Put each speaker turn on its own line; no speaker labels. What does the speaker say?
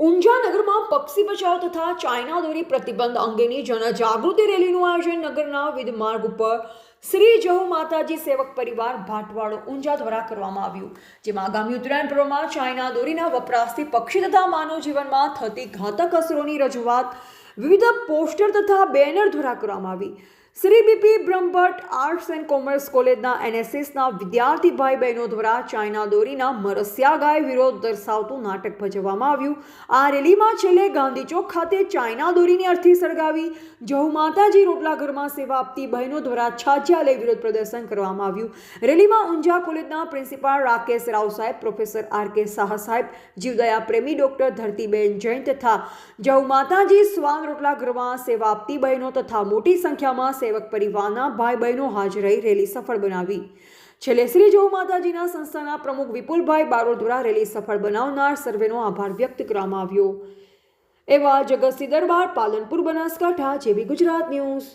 ઊંઝા નગરમાં પક્ષી બચાવ તથા ચાઇના દોરી પ્રતિબંધ અંગેની જનજાગૃતિ રેલીનું આયોજન નગરના વિવિધ માર્ગ ઉપર શ્રી જહુ માતાજી સેવક પરિવાર ભાટવાડો ઊંઝા દ્વારા કરવામાં આવ્યું, જેમાં આગામી ઉત્તરાયણ પર્વમાં ચાઇના દોરીના વપરાશથી પક્ષી તથા માનવ જીવનમાં થતી ઘાતક અસરોની રજૂઆત વિવિધ પોસ્ટર તથા બેનર દ્વારા કરવામાં આવી. Shri BP Brahmbhatt arts and commerce કોલેજના એનએસએસના વિદ્યાર્થી ભાઈ બહેનો દ્વારા ચાઇના દોરીના મરસિયા ગાય વિરોધ દર્શાવતું નાટક ભજવવામાં આવ્યું. આ રેલીમાં છેલ્લે ગાંધી ચોક ખાતે ચાઇના દોરીની અર્થી સળગાવી. જહુ માતાજી રોટલા ઘરમાં સેવા આપતી બહેનો દ્વારા છાજ્યા લઈ વિરોધ પ્રદર્શન કરવામાં આવ્યું. રેલીમાં ઊંઝા કોલેજના પ્રિન્સિપાલ રાકેશ રાવ સાહેબ, પ્રોફેસર આર કે શાહ સાહેબ, જીવદયા પ્રેમી ડોક્ટર ધરતીબેન જૈન તથા જહુ માતાજી સ્વાન રોટલા ઘરમાં સેવા આપતી બહેનો તથા મોટી સંખ્યામાં સેવક પરિવારના ભાઈ બહેનો હાજર રહી રેલી સફળ બનાવી. છેલ્લે શ્રી જહુ માતાજીના સંસ્થાના પ્રમુખ વિપુલભાઈ બારોટ દ્વારા રેલી સફળ બનાવનાર સર્વેનો આભાર વ્યક્ત કરવામાં આવ્યો. એવા જગતસિંહ દરબાર, પાલનપુર, બનાસકાંઠા જેવી ગુજરાત ન્યૂઝ.